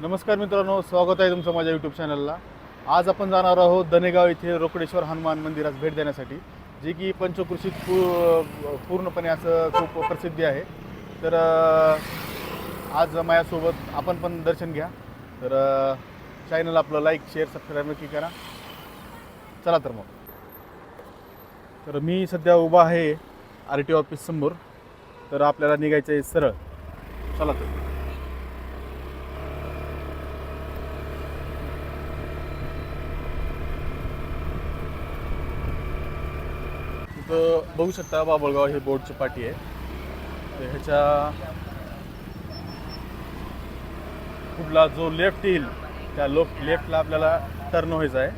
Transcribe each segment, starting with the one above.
नमस्कार मित्रांनो स्वागत आहे तुमचं माझ्या यूट्यूब चॅनलला आज आपण जाणार आहोत दनेगाव येथे रोकडेश्वर हनुमान मंदिरास भेट देण्यासाठी जे की पंचकृषीत पू पूर्णपणे असं खूप प्रसिद्धी आहे. तर आज माझ्यासोबत आपण पण दर्शन घ्या. तर चॅनल आपलं लाईक शेअर सबस्क्राईब नक्की करा. चला तर मग. तर मी सध्या उभा आहे आर टी ऑफिस समोर. तर आपल्याला निघायचं आहे सरळ. चला तर. तिथं बघू शकता बाबळगाव हे बोर्डची पाठी आहे. तर ह्याच्या कुठला जो लेफ्ट येईल त्या लो लेफ्टला आपल्याला टर्न व्हायचा आहे.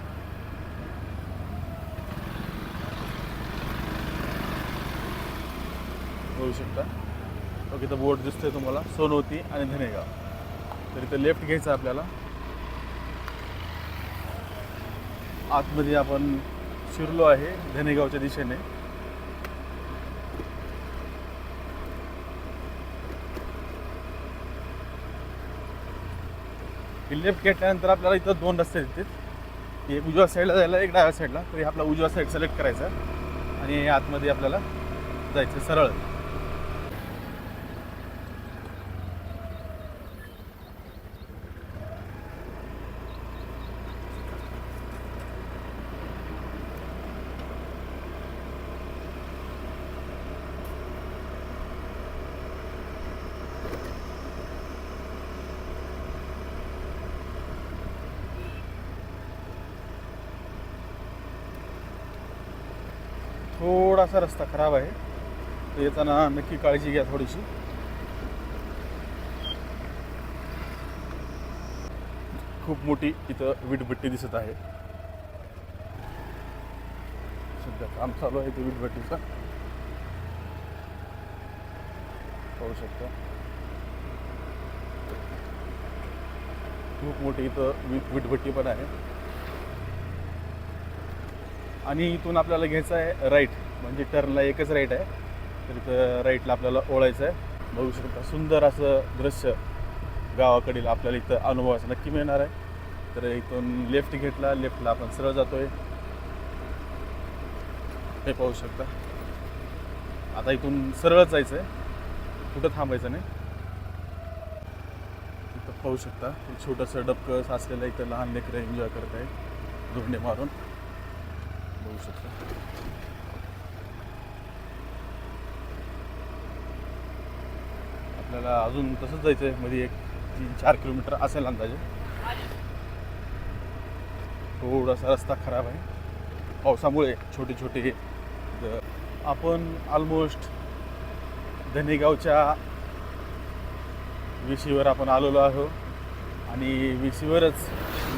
बघू शकता. ओके इथं बोर्ड दिसतोय तुम्हाला. सोनवती आणि धनेगाव. तर इथं लेफ्ट घ्यायचं आपल्याला. आतमध्ये आपण शिरलो आहे धनेगावच्या दिशेने. लेफ्ट घेतल्यानंतर आपल्याला इथं दोन रस्ते दिसतील. एक उजव्या साईडला जायला एक डाव्या साईडला तरी आपला उजव्या साईड सिलेक्ट करायचा. आणि आतमध्ये आपल्याला जायचं सरळ. थोडासा रस्ता खराब आहे. तर येताना नक्की काळजी घ्या थोडीशी. खूप मोठी इथं वीटभट्टी दिसत आहे. सध्या काम चालू आहे ते वीटभट्टीचं. पाहू शकता. खूप मोठी इथं वीट वीटभट्टी पण आहे. आणि इथून आपल्याला घ्यायचं आहे राईट. म्हणजे टर्नला एकच राईट आहे. तर इथं राईटला आपल्याला ओळायचं आहे. बघू शकता सुंदर असं दृश्य गावाकडील आपल्याला इथं अनुभवाचं नक्की मिळणार आहे. तर इथून लेफ्ट घेतला लेफ्टला आपण सरळ जातोय. हे पाहू शकता. आता इथून सरळच जायचं आहे कुठं थांबायचं नाही. इथं पाहू शकता छोटंसं डबकं साचलेलं इथं लहान लेकरं एन्जॉय करत आहे धुंडे मारून. बघू शकता. आपल्याला अजून तसंच जायचं आहे मध्ये एक तीन चार किलोमीटर असेल अंदाजे. थोडासा रस्ता खराब आहे. पावसामुळे छोटे छोटे आपण ऑलमोस्ट धनेगावच्या विशीवर आपण आलेलो आहोत आणि विशीवरच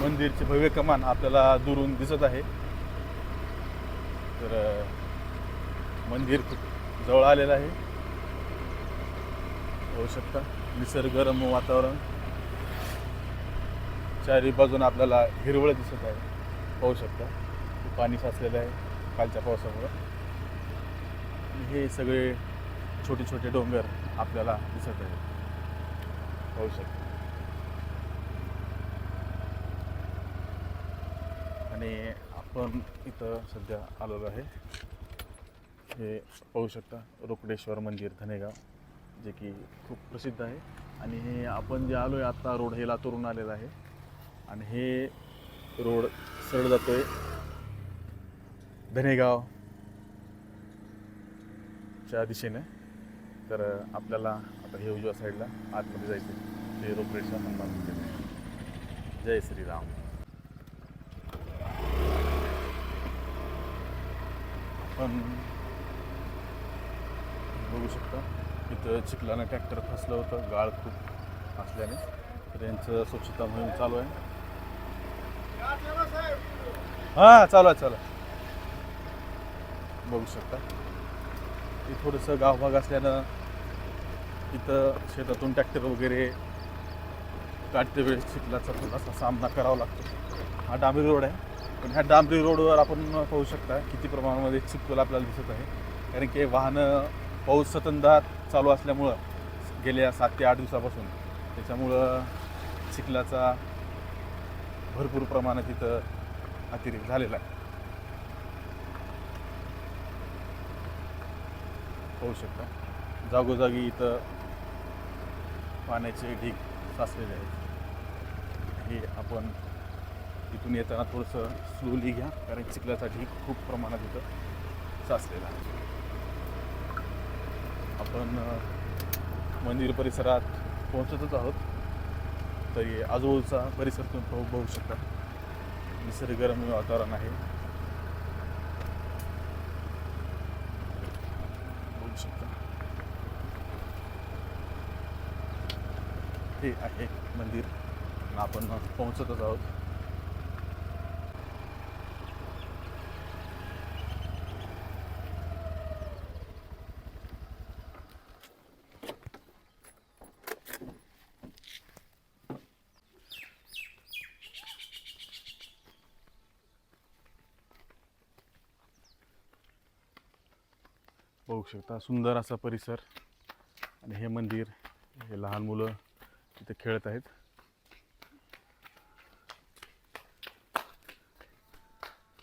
मंदिरचे भव्य कमान आपल्याला दुरून दिसत आहे. तर मंदिर जवळ आलेलं आहे. पाहू शकता. निसर्गरम्य वातावरण. चारी बाजून आपल्याला हिरवळ दिसत आहे. पाहू शकता. पाणी साचलेलं आहे कालच्या पावसामुळं. हे सगळे छोटे छोटे डोंगर आपल्याला दिसत आहे पाहू शकता. आणि आपण इथं सध्या आलेलो आहे. हे पाहू शकता. रोकडेश्वर मंदिर धनेगाव. जे की खूप प्रसिद्ध आहे. आणि हे आपण जे आलो आहे आत्ता रोड हे लातूरून आलेलं आहे. आणि हे रोड सरळ जातो धनेगाव च्या दिशेने. तर आपल्याला आता हे उजव्या साईडला आतमध्ये जायचं हे रोकडेश्वर हनुमान जय श्रीराम. आपण बघू शकता. इथं चिखलानं ट्रॅक्टर फसलं होतं गाळ खूप असल्याने. तर यांचं स्वच्छता मोहीम चालू आहे. हां चालू आहे चालू आहे. बघू शकता. हे थोडंसं गावभाग असल्यानं इथं शेतातून ट्रॅक्टर वगैरे काढते वेळेस चिखलाचा थोडासा सामना करावा लागतो. हा डांबरी रोड आहे. पण ह्या डांबरी रोडवर आपण पाहू शकता किती प्रमाणामध्ये चिखल आपल्याला दिसत आहे. कारण की वाहनं पाऊस सतंदात चालू असल्यामुळं गेल्या सात ते आठ दिवसापासून. त्याच्यामुळं चिखलाचा भरपूर प्रमाणात इथं अतिरेक झालेला आहे. होऊ शकता. जागोजागी इथं पाण्याचे ढीग साचलेले आहेत. हे आपण इथून येताना थोडंसं स्लोली घ्या कारण चिखलाचा ढीग खूप प्रमाणात इथं साचलेला आहे. आपण मंदिर परिसरात पोहोचतच आहोत. तरी आजूबाजूचा परिसर तुम्ही पाहू बघू शकता. निसर्गरम्य वातावरण आहे. बघू शकता. हे आहे मंदिर. आपण पोहोचतच आहोत. पाहू शकता. सुंदर असा परिसर आणि हे मंदिर हे लहान मुलं इथे खेळत आहेत.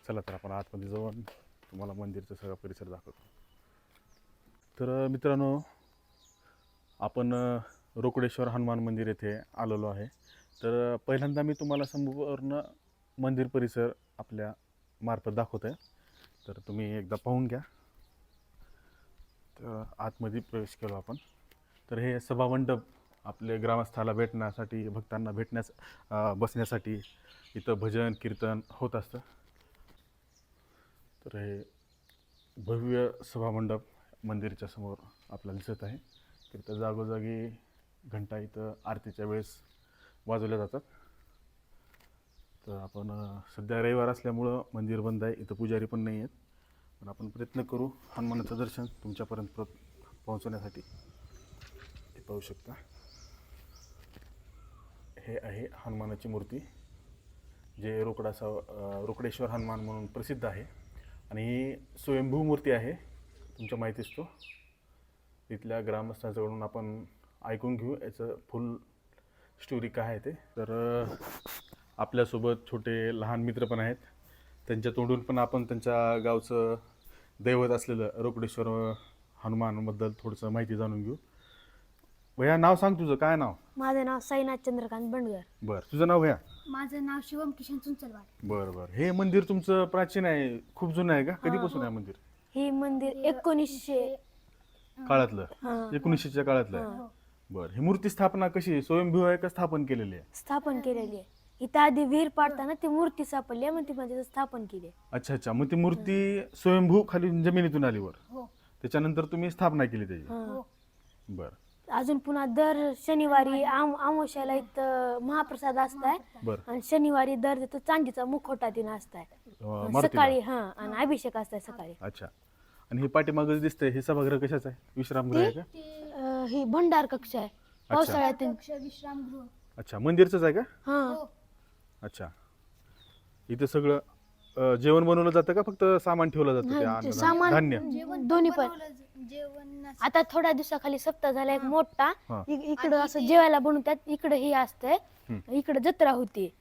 चला तर आपण आतमध्ये जाऊन तुम्हाला मंदिरचा सगळा परिसर दाखवतो. तर मित्रांनो आपण रोकडेश्वर हनुमान मंदिर येथे आलेलो आहे. तर पहिल्यांदा मी तुम्हाला संपूर्ण मंदिर परिसर आपल्या मार्फत दाखवत आहे तर तुम्ही एकदा पाहून घ्या. तर आतमध्ये प्रवेश केलो आपण. तर हे सभामंडप आपले ग्रामस्थाला भेटण्यासाठी भक्तांना भेटण्यास बसण्यासाठी इथं भजन कीर्तन होत असतं. तर हे भव्य सभामंडप मंदिरच्या समोर आपल्याला दिसत आहे. तर इथं जागोजागी घंटा इथं आरतीच्या वेळेस वाजवल्या जातात. तर आपण सध्या रविवार असल्यामुळं मंदिर बंद आहे. इथं पुजारी पण नाही आहेत. पण आपण प्रयत्न करू हनुमानाचं दर्शन तुमच्यापर्यंत प्र पोहोचवण्यासाठी. ते पाहू शकता. हे आहे हनुमानाची मूर्ती जे रोकडासा रोकडेश्वर हनुमान म्हणून प्रसिद्ध आहे. आणि ही स्वयंभू मूर्ती आहे. तुमच्या माहितीच तो तिथल्या ग्रामस्थांच्याकडून आपण ऐकून घेऊ याचं फुल स्टोरी काय आहे ते. तर आपल्यासोबत छोटे लहान मित्र पण आहेत. त्यांच्या तोंडून पण आपण त्यांच्या गावचं दैवत असलेलं रोकडेश्वर हनुमानबद्दल थोडंसं माहिती जाणून घेऊ. भैया नाव सांग तुझं. काय नाव? माझं नाव साईनाथ चंद्रकांत बंडगर. बरं. तुझं नाव भैया? माझं नाव शिवम किशन चुंचलवाड. बरं बरं. हे मंदिर तुमचं प्राचीन आहे खूप जुनं आहे का? कधीपासून आहे मंदिर? हे मंदिर एकोणीसशे काळातलं? हा, एकोणीसशेच्या काळातलं? आहे बरं. ही मूर्ती स्थापना कशी? आहे? स्वयंभू आहे का स्थापन केलेली आहे. स्थापन केलेली आहे. इथं आधी विहीर पाडताना ती मूर्ती सापडली मग ती म्हणजे स्थापन केली. अच्छा अच्छा. मग ती मूर्ती स्वयंभू खाली जमिनीतून आली वर? हो. त्याच्यानंतर तुम्ही स्थापना केली त्याची? हा. हो. बरं. अजून पुन्हा दर शनिवारी आम अमावस्याला इथं महाप्रसाद असताय बरं. आणि शनिवारी दर तिथं चांदीचा मुखवटा दिन असताय. अं, मारुतीला. सकाळी हा आणि अभिषेक असताय सकाळी. अच्छा. आणि हे पाठीमागं दिसतंय हे सभागृह कशाचं आहे? विश्रामगृह आहे का? अं, ही भंडार कक्ष आहे. पावसाळ्यात. कक्ष विश्रामगृह. अच्छा मंदिरचंच आहे का? हा. हो. अच्छा. इथं सगळं अं, जेवण बनवलं जातं का? फक्त सामान ठेवलं जातं सामान- धान्य. जेवण दोन्ही पण. बनवलं जेवण नस- आता थोड्या दिवसाखाली सप्ताह झाला एक मोठा. हा. इ- इकडं असं ते- जेवायला बनवतात इकडं हे असतंय. हम्म. इकडं जत्रा होती.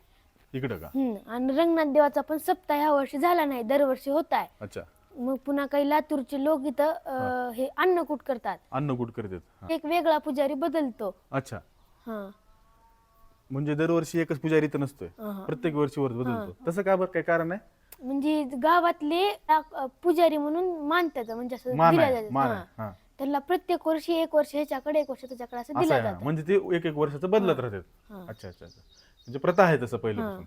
इकडं का? हम्म. आणि रंगनाथ देवाचा पण सप्ताह ह्या वर्षी झाला नाही दरवर्षी होत आहे. अच्छा. मग पुन्हा काही लातूरचे लोक इथं अं, हे अन्नकूट करतात. अन्नकूट करतात. हा. एक वेगळा पुजारी बदलतो. अच्छा. हा. म्हणजे दरवर्षी एकच पुजारी इथं नसतोय. प्रत्येक वर्षी वर बदलतो. तसं का बरं? काय कारण आहे? म्हणजे गावातले अं, पुजारी म्हणून मानतात म्हणजे असं मान आहे मान हा. त्यांना प्रत्येक वर्षी एक वर्ष ह्याच्याकडे एक वर्ष त्याच्याकडे असं असं दिलं आहे हा. जातं म्हणजे ते एक एक वर्षाचं बदलत राहतात. अच्छा अच्छा अच्छा. म्हणजे प्रथा आहे तसं पहिल्यापासून.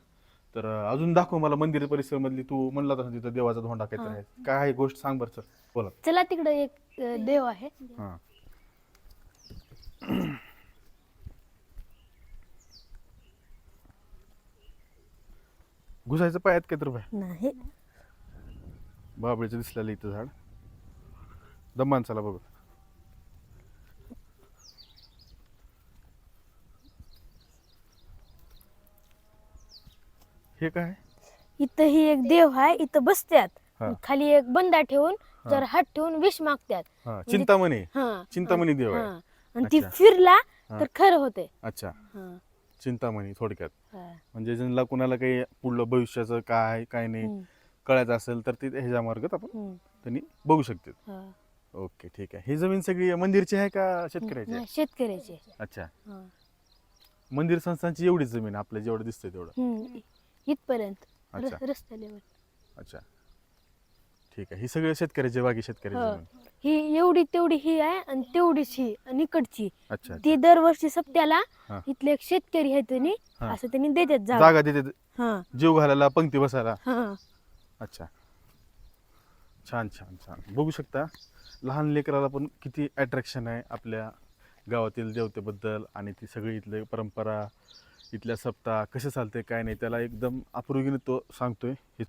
तर अं, अजून दाखव मला मंदिर परिसर मधली तू म्हणला तसं तिथं देवाचा धोंडा काहीतरी आहे. काय आहे गोष्ट सांग बरं सर. बोला. चला तिकडे एक अं, देव आहे. हा. घुसायचं पायात काय तर नाही. बाबळीचं दिसलेलं इथं झाड. दम्मान चला बघू हे काय? इथं ही एक देव आहे इथं बसत्यात. हा. खाली एक बंदा ठेवून जर हात ठेवून विष मागत्यात. हा चिंतामणी. हा. चिंतामणी देव हा. आहे आणि ती अच्छा. फिरला हा. तर खरं होते अच्छा. हा. चिंतामणी थोडक्यात. हा. म्हणजे ज्यांना कुणाला काही पुढलं भविष्याचं काय काय नाही कळायचं असेल तर ते ह्याच्या मार्गात आपण त्यांनी बघू शकते. ओके ठीक आहे. ही जमीन सगळी मंदिरची आहे का शेतकऱ्याची आहे? नाही, शेतकऱ्याचे अच्छा. हा. मंदिर संस्थांची एवढीच जमीन आपल्या जेवढं दिसतंय तेवढं. हम्म, इथपर्यंत. अच्छा. ठीक आहे. ही सगळं शेतकऱ्याची बाकी शेतकऱ्याची हो. जमीन. ही एवढी तेवढी ही आहे आणि तेवढीच ही आणि इकडची. अच्छा ती दरवर्षी सप्त्याला हा. इथले एक शेतकरी आहे त्यांनी हा. असं त्यांनी देतात जागा. जागा देते हा. जीव घालायला पंक्ती बसायला. हा. अच्छा. छान छान छान. बघू शकता लहान लेकराला पण किती अट्रॅक्शन आहे आपल्या गावातील देवतेबद्दल आणि ती सगळी इथली परंपरा इथल्या सप्ताह कसे चालते काय नाही त्याला एकदम आपुलकीने तो सांगतोय. हे-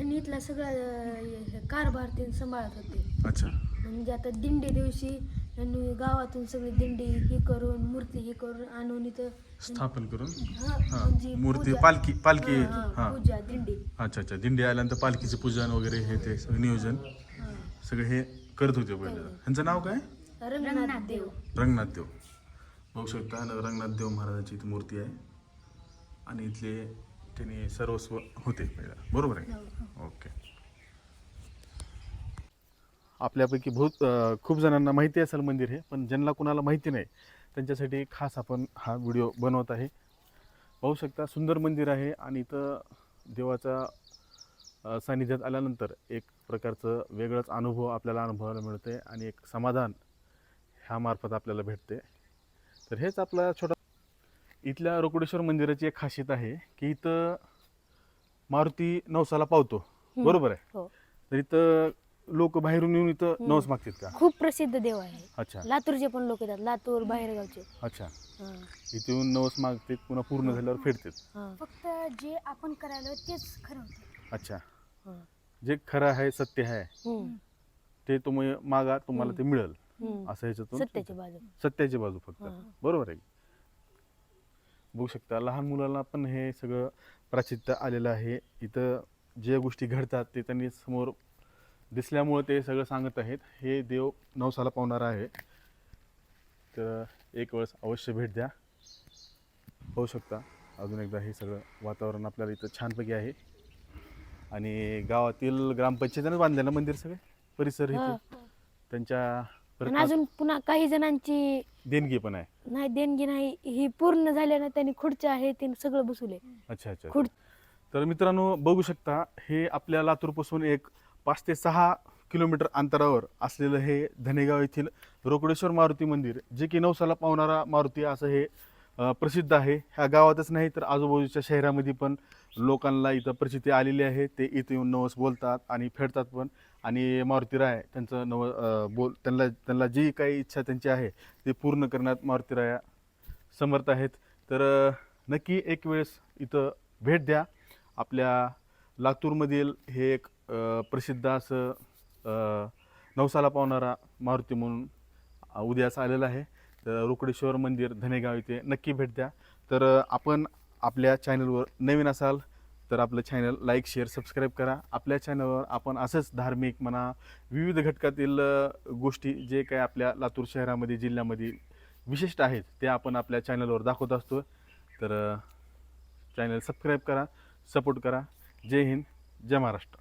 आणि इथला सगळा अं, कारभार ते सांभाळत होते. अच्छा. म्हणजे आता दिंडी दिवशी त्यांनी गावातून सगळी दिंडी हे करून मूर्ती हे करून आणून इथं स्थापन करून? हा, हा म्हणजे मूर्ती पूजा- पालखी पालखी हा, हा, हा पूजा दिंडी. अच्छा अच्छा. दिंडी आल्यानंतर पालखीचे पूजन वगैरे हे ते सगळं नियोजन हा. सगळे हे करत होते पहिले. ह्यांचं नाव काय? रंगनाथ देव. रंगनाथ देव. बघू शकता रंगनाथ देव महाराजांची इथे मूर्ती आहे. आणि इथले त्यांनी सर्वस्व होते बरोबर आहे ओके. आपल्यापैकी बहुत खूप जणांना माहिती असेल मंदिर हे पण ज्यांना कुणाला माहिती नाही त्यांच्यासाठी खास आपण हा व्हिडिओ बनवत आहे. पाहू शकता सुंदर मंदिर आहे आणि इथं देवाचा अं, सानिध्यात आल्यानंतर एक प्रकारचं वेगळंच अनुभव आपल्याला अनुभवायला मिळते आणि एक समाधान ह्या मार्फत आपल्याला भेटते तर हेच आपला छोटा इथल्या रोकडेश्वर मंदिराची एक खासियत आहे की इथं मारुती नवसाला पावतो. बरोबर आहे? हो. तर इथं लोक बाहेरून येऊन इथं. नवस मागतात का? खूप प्रसिद्ध देव आहे. अच्छा. लातूरचे पण लोक येतात. लातूर बाहेरगावचे. अच्छा. हा, इथे येऊन नवस मागतात पुन्हा पूर्ण झाल्यावर फेडतात. हा, फक्त जे आपण करायला तेच खरं होतं. अच्छा. हा. जे खरं आहे सत्य आहे ते तुम्ही मागा तुम्हाला ते मिळेल. असं ह्याच्यातून सत्याची बाजू. सत्याची बाजू फक्त. बरोबर आहे. बघू शकता. लहान मुलांना पण हे सगळं प्राचित्य आलेलं आहे. इथं ज्या गोष्टी घडतात ते त्यांनी समोर दिसल्यामुळं ते सगळं सांगत आहेत. हे देव नवसाला पावणारा आहे. तर एक वेळेस अवश्य भेट द्या. पाहू शकता. अजून एकदा हे सगळं वातावरण आपल्याला इथं छानपैकी आहे. आणि गावातील ग्रामपंचायतीने बांधलेलं मंदिर सगळे? परिसर हा. इथे त्यांच्या अजून पुन्हा काही जणांची देणगी पण आहे. नाही देणगी नाही ही पूर्ण झाल्यानं त्यांनी खुर्च्या आहे ते सगळं बसवले अच्छा अच्छा खुर्च तर मित्रांनो बघू शकता हे आपल्या लातूरपासून एक पाच ते सहा किलोमीटर अंतरावर असलेलं हे धनेगाव येथील रोकडेश्वर मारुती मंदिर जे की नवसाला पावणारा मारुती असं हे प्रसिद्ध आहे. ह्या गावातच नाही तर आजूबाजूच्या शहरामध्ये पण लोकांना इथं प्रसिद्धी आलेली आहे. ते इथं येऊन नवस बोलतात आणि फेडतात पण. आणि मारुती राय त्यांचं नव बोल त्यांना त्यांना जी काही इच्छा त्यांची आहे ते पूर्ण करण्यात मारुती राया समर्थ आहेत. तर नक्की एक वेळेस इथं भेट द्या. आपल्या लातूरमधील हे एक प्रसिद्ध असं नवसाला पावणारा मारुती म्हणून उद्यास आलेला आहे. तर रोकडेश्वर मंदिर धनेगाव इथे नक्की भेट द्या. तर आपण आपल्या चॅनलवर नवीन असाल तर आपलं चॅनल लाईक शेअर सबस्क्राईब करा. आपल्या चॅनलवर आपण असंच धार्मिक म्हणा विविध घटकातील गोष्टी जे काय आपल्या लातूर शहरामध्ये जिल्ह्यामध्ये विशिष्ट आहेत ते आपण आपल्या चॅनलवर दाखवत असतो. तर चॅनल सबस्क्राईब करा सपोर्ट करा. जय हिंद जय महाराष्ट्र.